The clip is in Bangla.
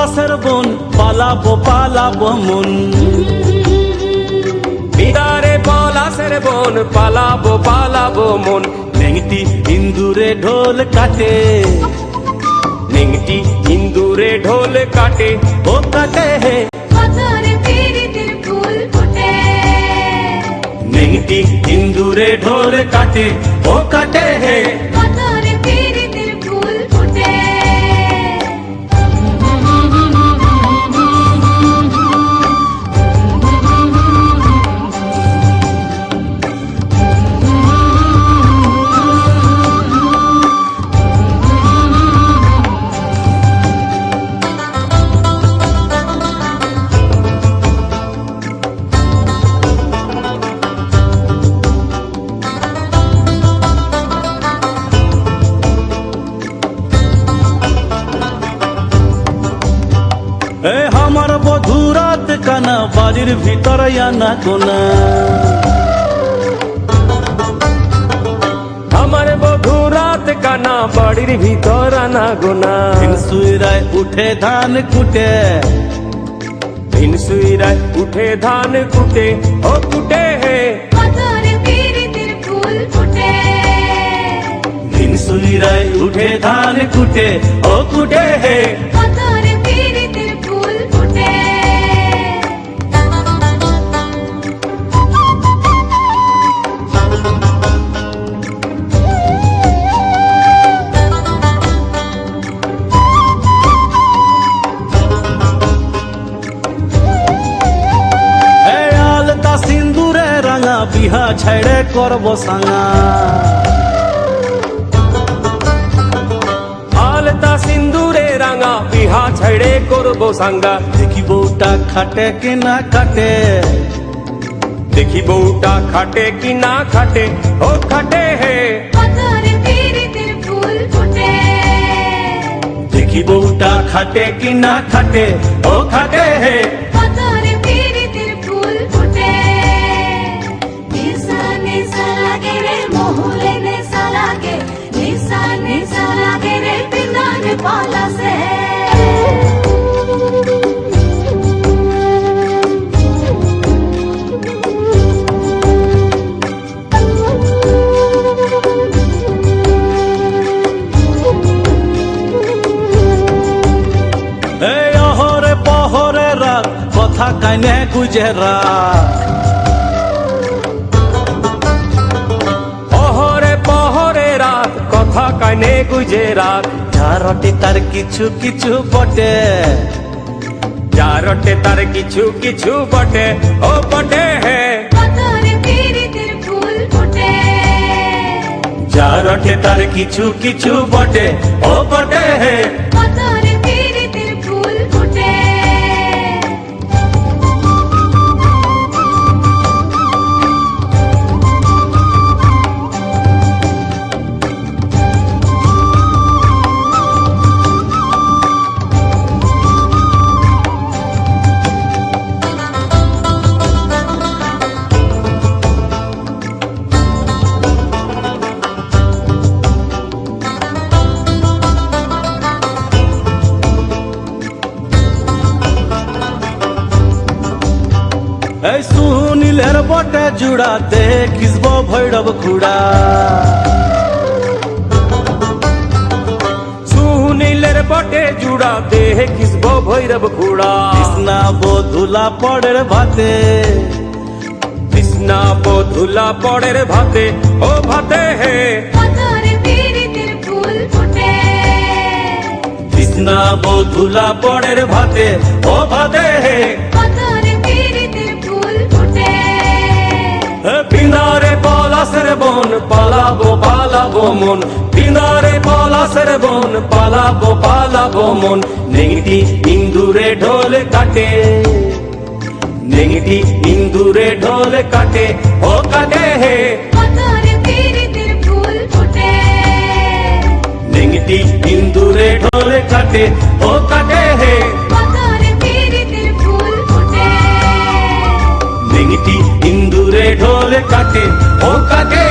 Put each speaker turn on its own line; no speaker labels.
পলাশের বন পালাবো পালাবো মন।
বিদারে পলাশের বন পালাবো পালাবো মন।
নেংটি ইন্দুরে ঢোল কাটে।
নিংটি ইন্দুরে ঢোল কাটে
ও কাটে হে। নেংটি ইন্দুরে ঢোল কাটে ও কাটে হে। আমার বধু রাত কানা বাড়ির ভিতর আনা কোনা।
আমার বধু রাত কানা বাড়ির ভিতর আনা গোনা
সুইরায় উঠে ধান কুটে
ভিন সুইরায় উঠে ধান কুটে ও কুটে হে।
ফুল
সুইরায় উঠে ধান কুটে ও কুটে হে। সিন্দুরে রাঙা বিহা ছেড়ে করব সাঙা
আলতা সিন্দুরে রাঙা বিহা ছেড়ে করবো সাঙ্গা
দেখি বউটা খাটে কি না খাটে
দেখি বউটা খাটে কি না খাটে ও খাটে হে
পাথরে পীড়িতের ফুল ফোটে
দেখি বউটা খাটে কি না খাটে ও খাটে হে কথা কানে গুজেরা
অহরে পহরে রাত কথা কানে গুজে
ঝারটি তার কিছু কিছু বটে।
যারটে তার কিছু কিছু বটে ও বটে হে।
ফোটে।
ঝারটি তার কিছু কিছু বটে ও বটে এই সুনীলের বটে জুড়া দেখিসব ভৈরব খুড়া।
সুনীলের বটে জুড়া দেহ কিসব ভৈরব খুড়া।
কৃষ্ণা বধুলা পড়ের ভাতে
কৃষ্ণা বধুলা পড়ের ভাতে ও ভাতে হে।
কৃষ্ণা বধুলা পড়ের ভাতে ও ভাতে পালাবো মন পিনারে পলাশের বন পালাবো পালাবো মন। নেংটি ইন্দুরে ঢোল কাটে নেংটি ইন্দুরে ঢোল কাটে ও কাটে হে। নেংটি ইন্দুরে ঢোল কাটে ও কাটে হে। নেংটি ইন্দুরে ঢোল কাটে ও কাটে